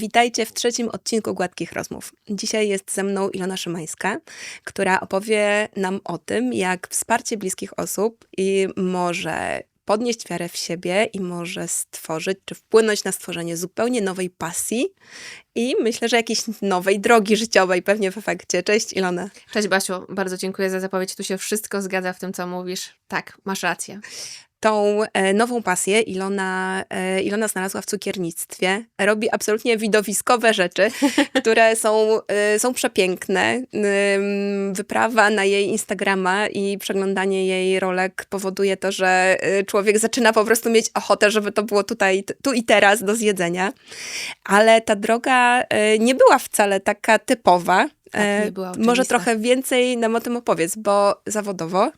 Witajcie w trzecim odcinku Gładkich Rozmów. Dzisiaj jest ze mną Ilona Szymańska, która opowie nam o tym, jak wsparcie bliskich osób i może podnieść wiarę w siebie i może stworzyć, czy wpłynąć na stworzenie zupełnie nowej pasji i myślę, że jakiejś nowej drogi życiowej pewnie w efekcie. Cześć Ilona. Cześć Basiu, bardzo dziękuję za zapowiedź. Tu się wszystko zgadza w tym, co mówisz. Tak, masz rację. Tą e, nową pasję Ilona, e, Ilona znalazła w cukiernictwie. Robi absolutnie widowiskowe rzeczy, które są, e, są przepiękne. Wyprawa na jej Instagrama i przeglądanie jej rolek powoduje to, że człowiek zaczyna po prostu mieć ochotę, żeby to było tutaj, tu i teraz do zjedzenia. Ale ta droga nie była wcale taka typowa. Tak, Może trochę więcej nam o tym opowiedz, bo zawodowo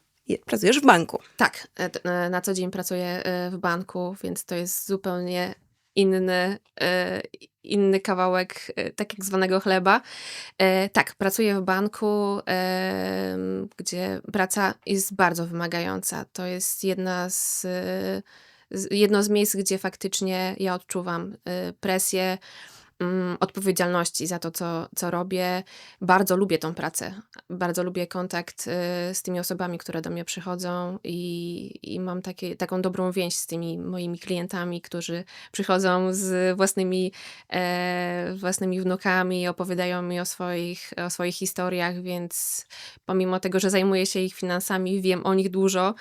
pracujesz w banku. Tak, e, e, na co dzień pracuję e, w banku, więc to jest zupełnie inny, inny kawałek tak jak zwanego chleba. Tak, pracuję w banku, gdzie praca jest bardzo wymagająca. To jest jedna z, jedno z miejsc, gdzie faktycznie ja odczuwam presję, odpowiedzialności za to, co, co robię. Bardzo lubię tą pracę. Bardzo lubię kontakt y, z tymi osobami, które do mnie przychodzą i, i mam takie, taką dobrą więź z tymi moimi klientami, którzy przychodzą z własnymi, e, własnymi wnukami, opowiadają mi o swoich, o swoich historiach, więc pomimo tego, że zajmuję się ich finansami, wiem o nich dużo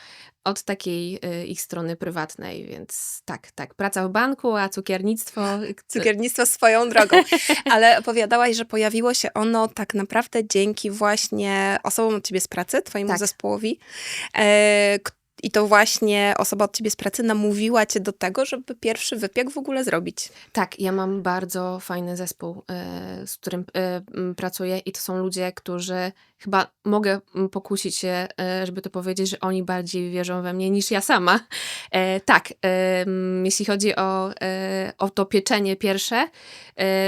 od takiej y, ich strony prywatnej, więc tak, tak, praca w banku, a cukiernictwo... Cukiernictwo swoją drogą. Ale opowiadałaś, że pojawiło się ono tak naprawdę dzięki właśnie osobom od ciebie z pracy, twojemu Tak. zespołowi. I to właśnie osoba od ciebie z pracy namówiła cię do tego, żeby pierwszy wypiek w ogóle zrobić. Tak, ja mam bardzo fajny zespół, e, z którym e, pracuję i to są ludzie, którzy chyba mogę pokusić się, e, żeby to powiedzieć, że oni bardziej wierzą we mnie niż ja sama. Tak, jeśli chodzi o, o to pieczenie pierwsze,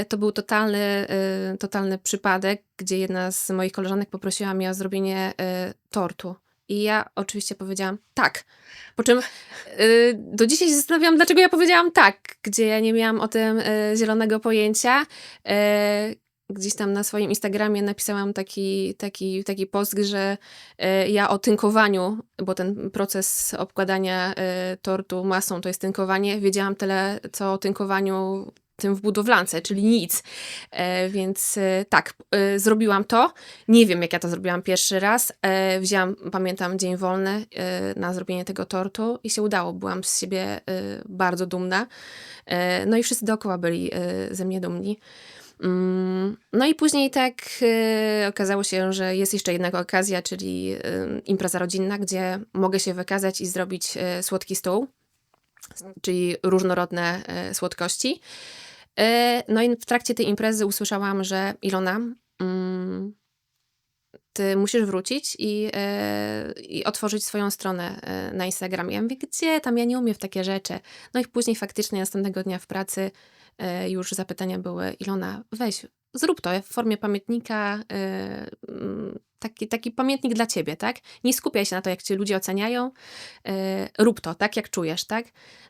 to był totalny, totalny przypadek, gdzie jedna z moich koleżanek poprosiła mnie o zrobienie tortu. I ja oczywiście powiedziałam tak. Po czym y, do dzisiaj się zastanawiam, dlaczego ja powiedziałam tak, gdzie ja nie miałam o tym y, zielonego pojęcia. Y, Gdzieś tam na swoim Instagramie napisałam taki, taki, taki post, że y, ja o tynkowaniu, bo ten proces obkładania y, tortu masą to jest tynkowanie, wiedziałam tyle, co o tynkowaniu tym w budowlance, czyli nic. E, więc e, tak, e, zrobiłam to. Nie wiem, jak ja to zrobiłam pierwszy raz. E, wzięłam, pamiętam, dzień wolny e, na zrobienie tego tortu i się udało. Byłam z siebie e, bardzo dumna. E, no i wszyscy dookoła byli e, ze mnie dumni. Mm, No i później tak e, okazało się, że jest jeszcze jedna okazja, czyli e, impreza rodzinna, gdzie mogę się wykazać i zrobić e, słodki stół, czyli różnorodne e, słodkości. E, No i w trakcie tej imprezy usłyszałam, że Ilona, mm, ty musisz wrócić i, e, i otworzyć swoją stronę e, na Instagramie. Ja mówię, gdzie tam, ja nie umiem w takie rzeczy. No i później faktycznie następnego dnia w pracy już zapytania były, Ilona, weź, zrób to w formie pamiętnika, mm, taki, taki pamiętnik dla ciebie, tak? Nie skupiaj się na to, jak cię ludzie oceniają, e, rób to, tak jak czujesz, tak?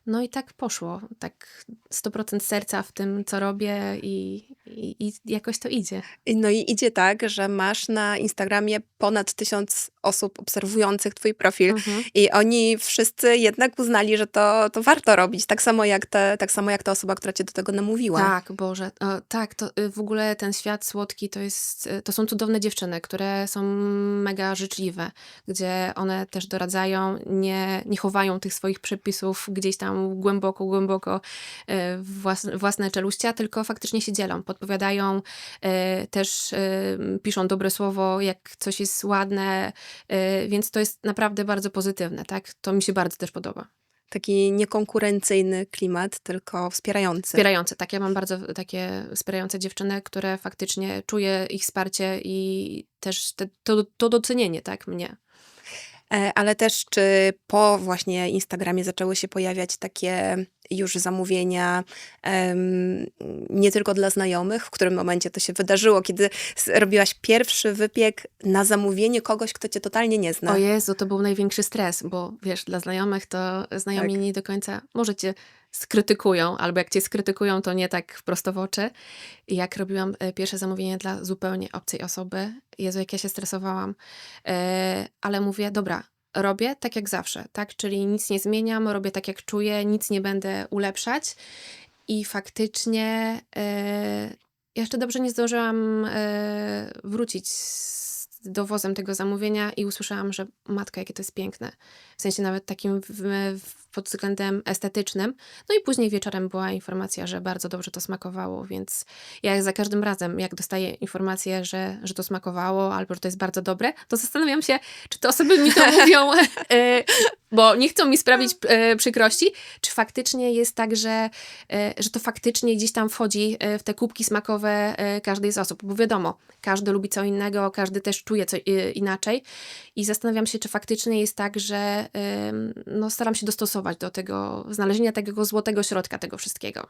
No i tak poszło, tak 100% serca w tym, co robię i, i, i jakoś to idzie. No i idzie tak, że masz na Instagramie ponad tysiąc osób obserwujących twój profil Mhm. i oni wszyscy jednak uznali, że to, to warto robić. Tak samo jak, te, tak samo jak ta osoba, która cię do tego namówiła. Tak, Boże, o, tak, to y, w ogóle ten świat słodki to jest, y, to są cudowne dziewczyny, które są mega życzliwe, gdzie one też doradzają, nie, nie chowają tych swoich przepisów gdzieś tam głęboko, głęboko y, w własne, własne czeluścia, tylko faktycznie się dzielą, podpowiadają, y, też y, piszą dobre słowo, jak coś jest ładne, więc to jest naprawdę bardzo pozytywne, tak? To mi się bardzo też podoba. Taki niekonkurencyjny klimat, tylko wspierający. Wspierające, tak. Ja mam bardzo takie wspierające dziewczyny, które faktycznie czuję ich wsparcie i też te, to, to docenienie, tak, mnie. E, Ale też czy po właśnie Instagramie zaczęły się pojawiać takie już zamówienia em, nie tylko dla znajomych, w którym momencie to się wydarzyło, kiedy robiłaś pierwszy wypiek na zamówienie kogoś, kto cię totalnie nie zna. O Jezu, to był największy stres, bo wiesz, dla znajomych to znajomi Tak. nie do końca, możecie skrytykują, albo jak cię skrytykują, to nie tak prosto w oczy. Jak robiłam e, pierwsze zamówienie dla zupełnie obcej osoby, Jezu, jak ja się stresowałam, e, ale mówię, dobra, robię tak jak zawsze, tak? Czyli nic nie zmieniam, robię tak jak czuję, nic nie będę ulepszać. I faktycznie e, jeszcze dobrze nie zdążyłam wrócić z dowozem tego zamówienia i usłyszałam, że matka, jakie to jest piękne. W sensie nawet takim w, w, pod względem estetycznym. No i później wieczorem była informacja, że bardzo dobrze to smakowało, więc ja za każdym razem, jak dostaję informację, że, że to smakowało albo że to jest bardzo dobre, to zastanawiam się, czy te osoby mi to mówią, e, bo nie chcą mi sprawić e, przykrości, czy faktycznie jest tak, że, e, że to faktycznie gdzieś tam wchodzi w te kubki smakowe każdej z osób, bo wiadomo, każdy lubi co innego, każdy też czuje co inaczej i zastanawiam się, czy faktycznie jest tak, że no, staram się dostosować do tego, znalezienia tego złotego środka tego wszystkiego.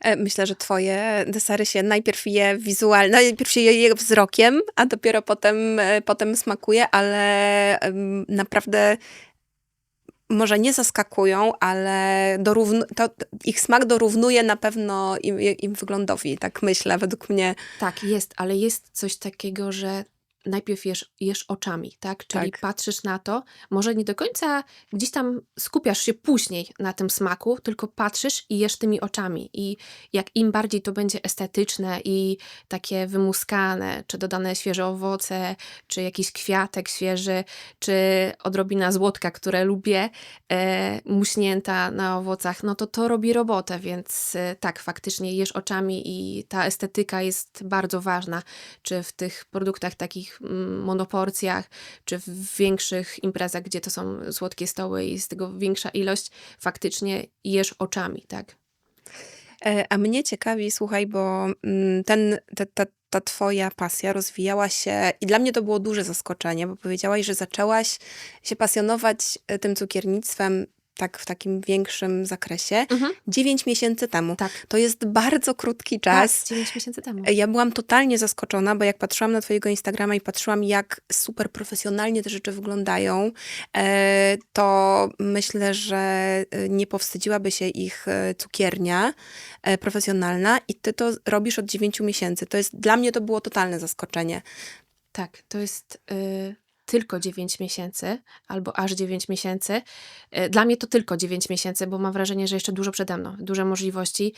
E, myślę, że twoje desery się najpierw je wizualnie, najpierw się je wzrokiem, a dopiero potem, e, potem smakuje, ale naprawdę może nie zaskakują, ale ich smak dorównuje na pewno im, im wyglądowi, tak myślę, według mnie. Tak, jest, ale jest coś takiego, że najpierw jesz, jesz oczami, tak? Czyli tak. patrzysz na to, może nie do końca gdzieś tam skupiasz się później na tym smaku, tylko patrzysz i jesz tymi oczami. I jak im bardziej to będzie estetyczne i takie wymuskane, czy dodane świeże owoce, czy jakiś kwiatek świeży, czy odrobina złotka, które lubię, e, muśnięta na owocach, no to to robi robotę, więc e, tak, faktycznie jesz oczami i ta estetyka jest bardzo ważna, czy w tych produktach takich Mm, monoporcjach, czy w większych imprezach, gdzie to są słodkie stoły i jest tego większa ilość, faktycznie jesz oczami, tak? E, a mnie ciekawi, słuchaj, bo mm, ten, ta, ta, ta twoja pasja rozwijała się i dla mnie to było duże zaskoczenie, bo powiedziałaś, że zaczęłaś się pasjonować e, tym cukiernictwem tak w takim większym zakresie, mhm. 9 miesięcy temu. Tak. To jest bardzo krótki czas. Tak, 9 miesięcy temu. Ja byłam totalnie zaskoczona, bo jak patrzyłam na twojego Instagrama i patrzyłam, jak super profesjonalnie te rzeczy wyglądają, e, to myślę, że e, nie powstydziłaby się ich e, cukiernia profesjonalna i ty to robisz od 9 miesięcy. To jest, dla mnie to było totalne zaskoczenie. Tak, to jest... Y tylko 9 miesięcy albo aż 9 miesięcy. E, dla mnie to tylko 9 miesięcy, bo mam wrażenie, że jeszcze dużo przede mną, duże możliwości.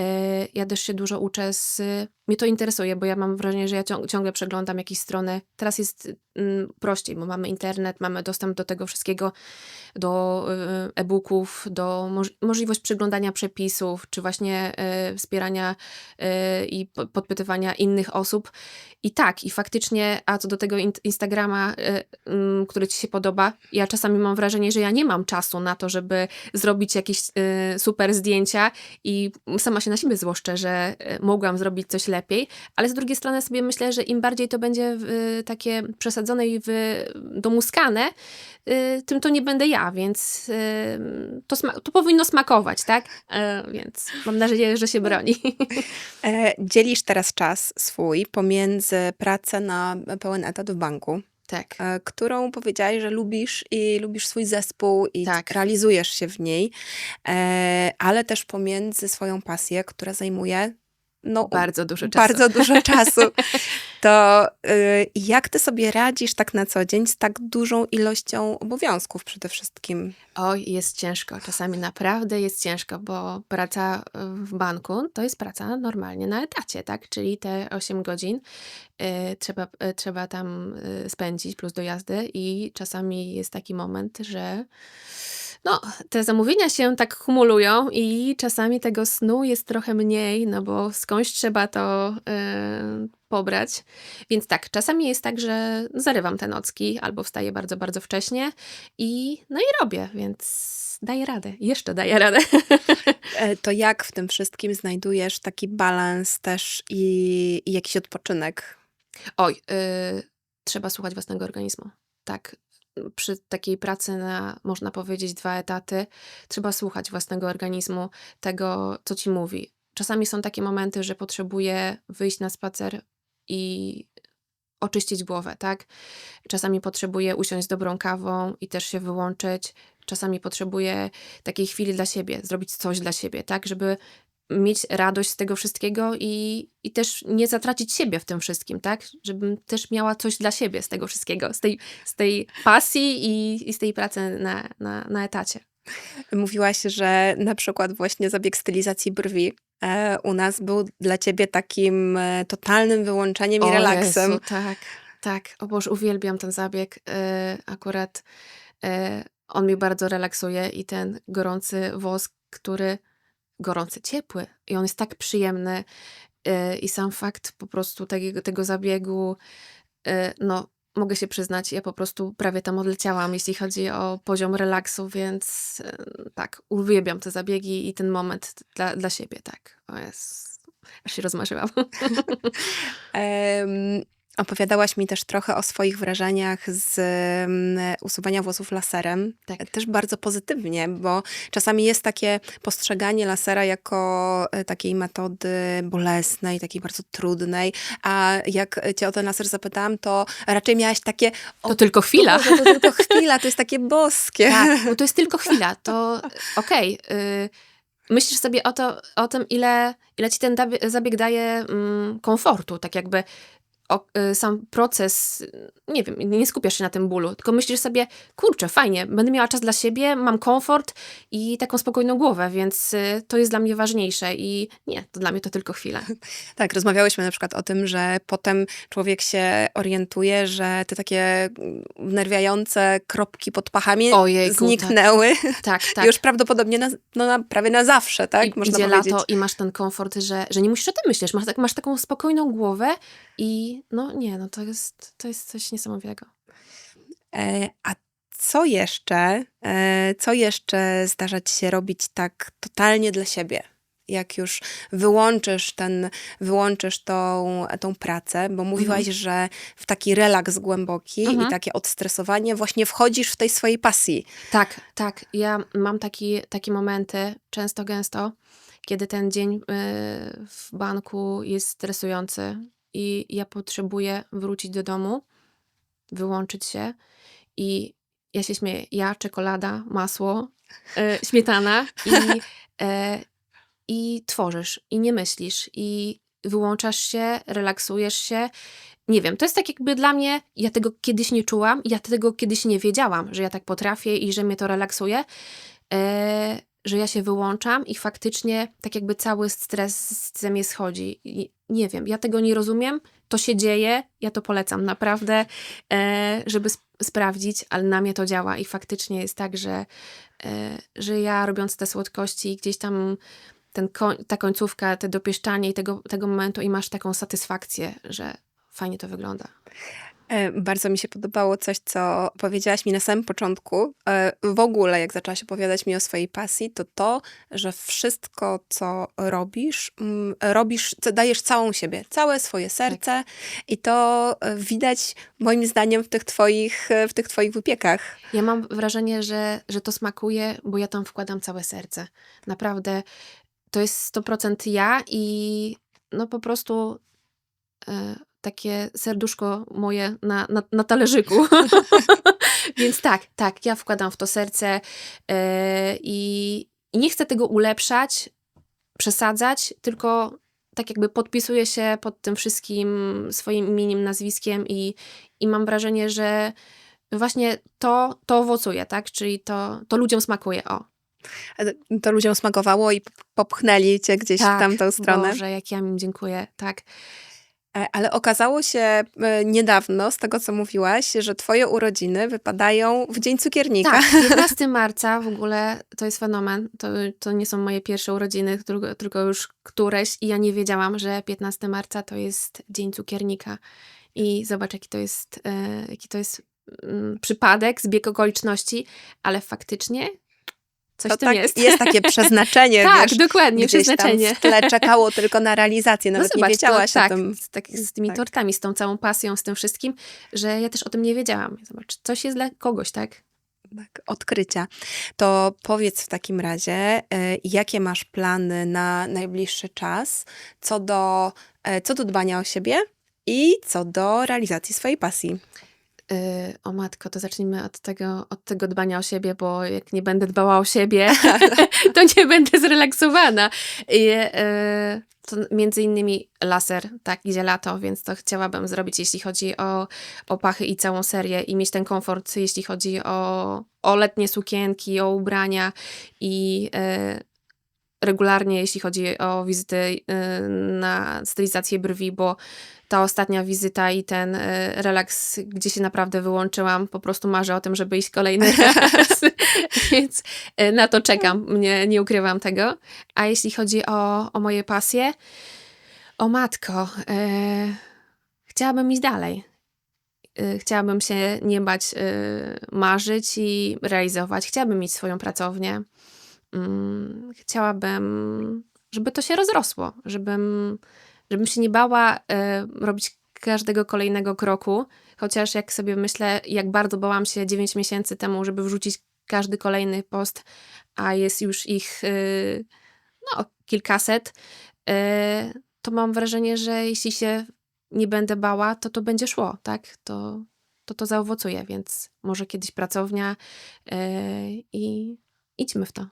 E, ja też się dużo uczę z. Mnie to interesuje, bo ja mam wrażenie, że ja ciągle przeglądam jakieś strony. Teraz jest mm, prościej, bo mamy internet, mamy dostęp do tego wszystkiego, do e, e-booków, do możliwość przeglądania przepisów, czy właśnie wspierania i podpytywania innych osób. I tak, i faktycznie, a co do tego Instagrama, mm, który ci się podoba, ja czasami mam wrażenie, że ja nie mam czasu na to, żeby zrobić jakieś super zdjęcia i sama się na siebie złoszczę, że e, mogłam zrobić coś lepiej, ale z drugiej strony sobie myślę, że im bardziej to będzie takie przesadzone i domuskane, y, tym to nie będę ja, więc y, to, to powinno smakować, tak? E, więc mam nadzieję, że się broni. E, dzielisz teraz czas swój pomiędzy pracę na pełen etat w banku, tak. którą powiedziałaś, że lubisz i lubisz swój zespół i tak. realizujesz się w niej, e, ale też pomiędzy swoją pasję, która zajmuje no, bardzo dużo czasu. Bardzo dużo czasu. To y, jak ty sobie radzisz tak na co dzień z tak dużą ilością obowiązków przede wszystkim? Oj, jest ciężko. Czasami naprawdę jest ciężko, bo praca w banku to jest praca normalnie na etacie, tak? Czyli te 8 godzin y, trzeba, y, trzeba tam y, spędzić plus dojazdy i czasami jest taki moment, że no, te zamówienia się tak kumulują i czasami tego snu jest trochę mniej, no bo skądś trzeba to pobrać. Więc tak, czasami jest tak, że zarywam te nocki albo wstaję bardzo, bardzo wcześnie i no i robię, więc daję radę. Jeszcze daję radę. E, to jak w tym wszystkim znajdujesz taki balans też i, i jakiś odpoczynek? Oj, yy, trzeba słuchać własnego organizmu. Tak, przy takiej pracy na, można powiedzieć, dwa etaty, trzeba słuchać własnego organizmu, tego, co ci mówi. Czasami są takie momenty, że potrzebuję wyjść na spacer i oczyścić głowę, tak? Czasami potrzebuję usiąść z dobrą kawą i też się wyłączyć. Czasami potrzebuję takiej chwili dla siebie, zrobić coś dla siebie, tak? Żeby mieć radość z tego wszystkiego i, i też nie zatracić siebie w tym wszystkim, tak? Żebym też miała coś dla siebie z tego wszystkiego, z tej, z tej pasji i, i z tej pracy na, na, na etacie. Mówiłaś, że na przykład właśnie zabieg stylizacji brwi e, u nas był dla ciebie takim e, totalnym wyłączeniem i relaksem. Jezu, tak, tak. O Boże, uwielbiam ten zabieg. E, akurat e, on mnie bardzo relaksuje i ten gorący wosk, który gorący, ciepły i on jest tak przyjemny e, i sam fakt po prostu takiego, tego zabiegu, e, no mogę się przyznać, ja po prostu prawie tam odleciałam, jeśli chodzi o poziom relaksu, więc e, tak, uwielbiam te zabiegi i ten moment dla, dla siebie, tak. O jest, aż się rozmarzyłam. Em, opowiadałaś mi też trochę o swoich wrażeniach z mm, usuwania włosów laserem. Tak. Też bardzo pozytywnie, bo czasami jest takie postrzeganie lasera jako e, takiej metody bolesnej, takiej bardzo trudnej, a jak cię o ten laser zapytałam, to raczej miałaś takie... To tylko chwila. Boże, to tylko chwila, to jest takie boskie. Tak, bo to jest tylko chwila. To okej. y, myślisz sobie o, to, o tym, ile, ile ci ten zabieg daje mm, komfortu, tak jakby o, y, sam proces, nie wiem, nie skupiasz się na tym bólu, tylko myślisz sobie, kurczę, fajnie, będę miała czas dla siebie, mam komfort i taką spokojną głowę, więc y, to jest dla mnie ważniejsze i nie, to dla mnie to tylko chwila. Tak, rozmawiałyśmy na przykład o tym, że potem człowiek się orientuje, że te takie mm, wnerwiające kropki pod pachami Ojejku, zniknęły Tak, tak. już prawdopodobnie na, no, na, prawie na zawsze, tak? I Można idzie powiedzieć. lato i masz ten komfort, że, że nie musisz o tym myśleć. Masz, tak, masz taką spokojną głowę i no nie, no to jest, to jest coś niesamowitego. E, a co jeszcze, e, co jeszcze zdarza ci się robić tak totalnie dla siebie? Jak już wyłączysz ten, wyłączysz tą, tą pracę, bo mówiłaś, że w taki relaks głęboki Mhm. i takie odstresowanie właśnie wchodzisz w tej swojej pasji. Tak, tak. Ja mam taki, takie momenty, często, gęsto, kiedy ten dzień y, w banku jest stresujący i ja potrzebuję wrócić do domu, wyłączyć się i ja się śmieję. Ja, czekolada, masło, y, śmietana i, e, i tworzysz i nie myślisz i wyłączasz się, relaksujesz się. Nie wiem, to jest tak jakby dla mnie, ja tego kiedyś nie czułam, ja tego kiedyś nie wiedziałam, że ja tak potrafię i że mnie to relaksuje, e, że ja się wyłączam i faktycznie tak jakby cały stres ze mnie schodzi. I nie wiem, ja tego nie rozumiem, to się dzieje, ja to polecam naprawdę, e, żeby sp- sprawdzić, ale na mnie to działa i faktycznie jest tak, że, e, że ja robiąc te słodkości gdzieś tam ten koń, ta końcówka, te dopieszczanie i tego, tego momentu i masz taką satysfakcję, że fajnie to wygląda. E, Bardzo mi się podobało coś, co powiedziałaś mi na samym początku. E, W ogóle, jak zaczęłaś opowiadać mi o swojej pasji, to to, że wszystko, co robisz, mm, robisz, dajesz całą siebie, całe swoje serce i to e, widać moim zdaniem w tych twoich, w tych twoich wypiekach. Ja mam wrażenie, że, że to smakuje, bo ja tam wkładam całe serce. Naprawdę to jest 100% ja i no po prostu e, takie serduszko moje na, na, na talerzyku. Więc tak, tak, ja wkładam w to serce e, i, nie chcę tego ulepszać, przesadzać, tylko tak jakby podpisuję się pod tym wszystkim swoim imieniem, nazwiskiem i, i mam wrażenie, że właśnie to, to owocuje, tak? Czyli to, to ludziom smakuje, o. To ludziom smakowało i popchnęli cię gdzieś w tamtą stronę. Tak, Boże, jak ja im dziękuję, tak. E, Ale okazało się e, niedawno, z tego co mówiłaś, że twoje urodziny wypadają w Dzień Cukiernika. Tak, 15 marca w ogóle to jest fenomen. To, to nie są moje pierwsze urodziny, tylko, tylko już któreś i ja nie wiedziałam, że 15 marca to jest Dzień Cukiernika. I zobacz, jaki to jest, e, jaki to jest mm, przypadek, zbieg okoliczności, ale faktycznie coś to tak, jest. takie przeznaczenie, tak, wiesz, dokładnie, gdzieś tam przeznaczenie. w tle czekało tylko na realizację, No nawet zobacz, nie wiedziałaś to, tak, o tym. Z, tak, z tymi Tak. tortami, z tą całą pasją, z tym wszystkim, że ja też o tym nie wiedziałam. Zobacz, coś jest dla kogoś, tak? Tak, odkrycia. To powiedz w takim razie, e, jakie masz plany na najbliższy czas co do, e, co do dbania o siebie I co do realizacji swojej pasji. Yy, o matko, to zacznijmy od tego, od tego dbania o siebie, bo jak nie będę dbała o siebie, to nie będę zrelaksowana. I, yy, to między innymi laser, tak, idzie lato, więc to chciałabym zrobić, jeśli chodzi o, o pachy i całą serię i mieć ten komfort, jeśli chodzi o, o letnie sukienki, o ubrania i yy, regularnie, jeśli chodzi o wizyty yy, na stylizację brwi, bo ta ostatnia wizyta i ten y, relaks, gdzie się naprawdę wyłączyłam, po prostu marzę o tym, żeby iść kolejny raz, więc y, na to czekam, nie, nie ukrywam tego. A jeśli chodzi o, o moje pasje, o matko, y, chciałabym iść dalej. Y, Chciałabym się nie bać y, marzyć i realizować. Chciałabym mieć swoją pracownię. Mm, Chciałabym, żeby to się rozrosło, żebym żebym się nie bała e, robić każdego kolejnego kroku, chociaż jak sobie myślę, jak bardzo bałam się 9 miesięcy temu, żeby wrzucić każdy kolejny post, a jest już ich e, no, kilkaset, e, to mam wrażenie, że jeśli się nie będę bała, to to będzie szło, tak? To to, to zaowocuje, więc może kiedyś pracownia i idźmy w to.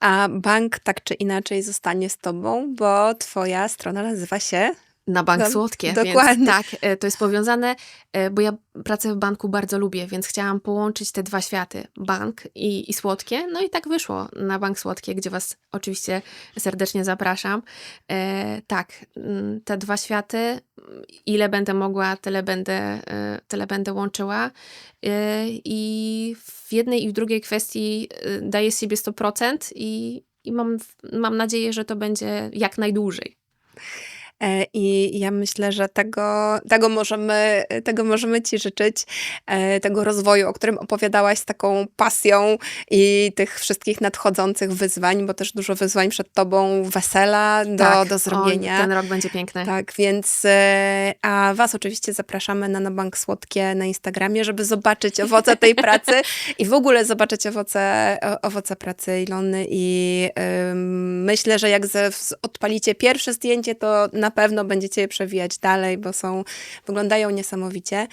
A bank tak czy inaczej zostanie z tobą, bo twoja strona nazywa się Na bank No, słodkie. dokładnie. Więc tak, e, to jest powiązane, e, bo ja pracę w banku bardzo lubię, więc chciałam połączyć te dwa światy, bank i, i słodkie. No i tak wyszło na bank słodkie, gdzie was oczywiście serdecznie zapraszam. E, tak, mm, te dwa światy, ile będę mogła, tyle będę, e, tyle będę łączyła. E, I w jednej i w drugiej kwestii daję z siebie 100% i, i mam, mam nadzieję, że to będzie jak najdłużej. E, I ja myślę, że tego, tego, możemy, tego możemy Ci życzyć, e, tego rozwoju, o którym opowiadałaś z taką pasją i tych wszystkich nadchodzących wyzwań, bo też dużo wyzwań przed Tobą, wesela do, Tak, do zrobienia. O, ten rok będzie piękny. Tak, więc e, a Was oczywiście zapraszamy na Na Bank Słodkie na Instagramie, żeby zobaczyć owoce tej pracy i w ogóle zobaczyć owoce, owoce pracy Ilony i myślę, że jak ze, z- odpalicie pierwsze zdjęcie, to na pewno będziecie je przewijać dalej, bo są, wyglądają niesamowicie.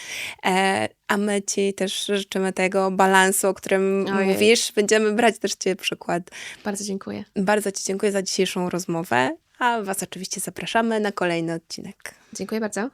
E, a my Ci też życzymy tego balansu, o którym Ojej. mówisz. Będziemy brać też Ciebie przykład. Bardzo dziękuję. Bardzo Ci dziękuję za dzisiejszą rozmowę, a Was oczywiście zapraszamy na kolejny odcinek. Dziękuję bardzo.